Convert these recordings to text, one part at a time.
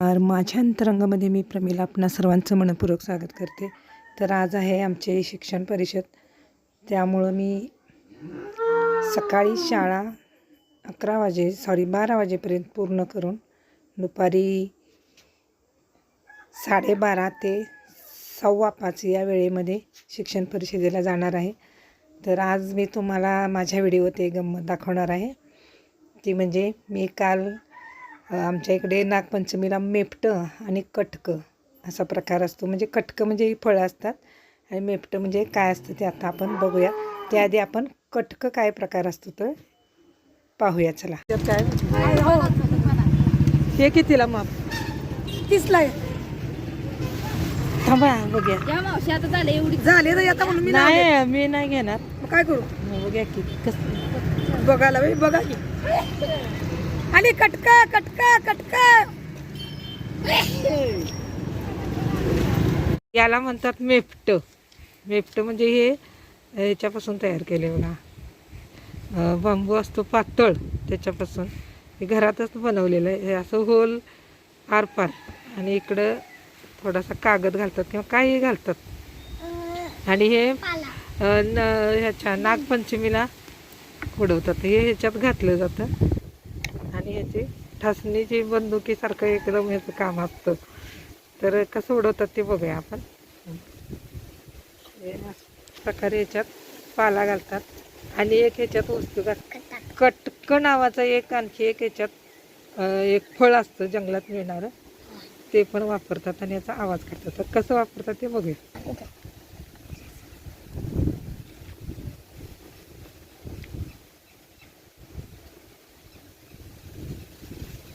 तर माझ्या अंतरंगामध्ये मी प्रमिला आपणा सर्वांचं मनपूर्वक स्वागत करते. तर आज आहे आमचे शिक्षण परिषद. त्यामुळं मी सकाळी शाळा अकरा वाजे सॉरी बारा वाजेपर्यंत पूर्ण करून दुपारी साडेबारा ते सव्वा पाच या वेळेमध्ये शिक्षण परिषदेला जाणार आहे. तर आज मी तुम्हाला माझ्या व्हिडिओत एक गंमत दाखवणार आहे. ती म्हणजे मी काल आमच्या इकडे नागपंचमीला मेपटं आणि कटकं असा प्रकार असतो. म्हणजे कटकं म्हणजे ही फळं असतात आणि मेपटं म्हणजे काय असतं ते आता आपण बघूया. त्याआधी आपण कटकं काय प्रकार असतो तर पाहूया. चला. त्यात काय? हे. कितीला माप? तीसला आहे. थांबा बघूया. या मावशी आता झाले एवढी. झाले तर आता म्हणून मी नाही नाही मी नाही घेणार. मग काय करू? मग बघूया की कसं. बघायला बाई बघा की. आणि कटका कटका कटका. याला म्हणतात मेपटं मेपटं म्हणजे हे ह्याच्यापासून तयार केले बघा. बांबू असतो पातळ त्याच्यापासून. हे घरातच बनवलेलं आहे. हे असं होल आरपार आणि इकडं थोडासा कागद घालतात किंवा काही घालतात. आणि हे न ह्याच्या नागपंचमीला उडवतात हे ह्याच्यात घातलं जातं. याची ठसणीची बंदुकीसारखं एकदम ह्याचं काम असतं. तर कसं उडवतात ते बघूया आपण. प्रकारे ह्याच्यात पाला घालतात. आणि एक ह्याच्यात वस्तू घालतात कटक नावाचा एक आणखी एक ह्याच्यात एक फळ असतं जंगलात मिळणारं. ते पण वापरतात आणि याचा आवाज करतात. तर कसं वापरतात ते बघूया.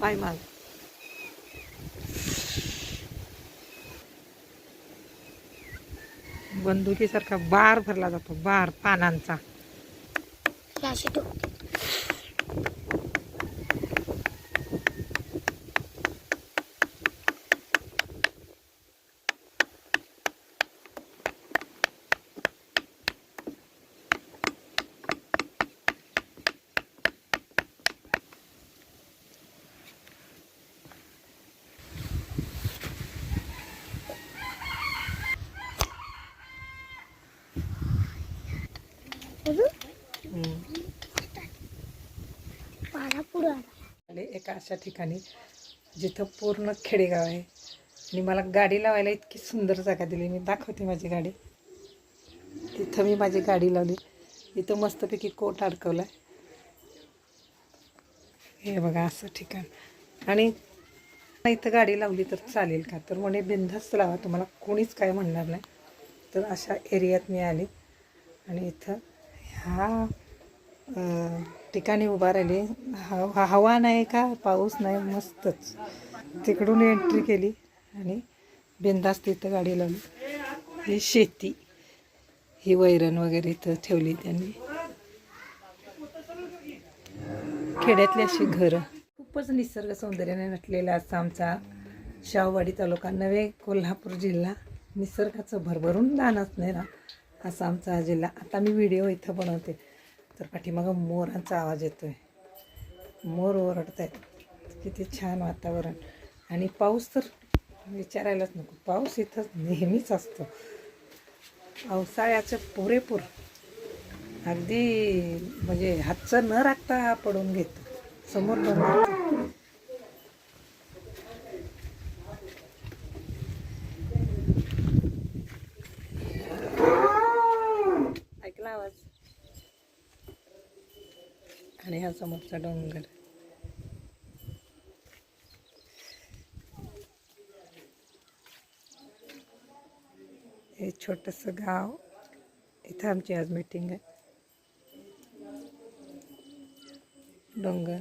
पाय माग बंदुकीसारखा बार भरला जातो बार पानांचा. आले एका अशा ठिकाणी जिथं पूर्ण खेडेगाव आहे. आणि मला गाडी लावायला इतकी सुंदर जागा दिली. मी दाखवते माझी गाडी. तिथं मी माझी गाडी लावली. इथं मस्तपैकी कोट अडकवला हे बघा असं ठिकाण. आणि इथं गाडी लावली तर चालेल का? तर म्हणे बिंधास्त लावा तुम्हाला कोणीच काय म्हणणार नाही. तर अशा एरियात मी आले. आणि इथं ह्या ठिकाणी उभा राहिली. हवा हवा नाही का? पाऊस नाही. मस्तच. तिकडून एंट्री केली आणि बिंदास्त तिथं गाडी लावली. ही शेती. ही वैरण वगैरे इथं ठेवली त्यांनी. खेड्यातली अशी घरं. खूपच निसर्ग सौंदर्याने नटलेला असा आमचा शाहवाडी तालुका. नवे कोल्हापूर जिल्हा. निसर्गाचं भरभरून दान असणारा असा आमचा हा जिल्हा. आता मी व्हिडिओ इथं बनवते. तर पाठीमागं मोरांचा आवाज येतो आहे मोर ओरडत आहेत किती छान वातावरण. आणि पाऊस तर विचारायलाच नको. पाऊस इथं नेहमीच असतो. पावसाळ्याचं पुरेपूर. अगदी म्हणजे हातचं न राखता पडून घेतो. समोर डोंगर ऐकला आवाज ह्या समोरचा डोंगर. हे छोटंसं गाव. इथं आमची आज मीटिंग आहे. डोंगर.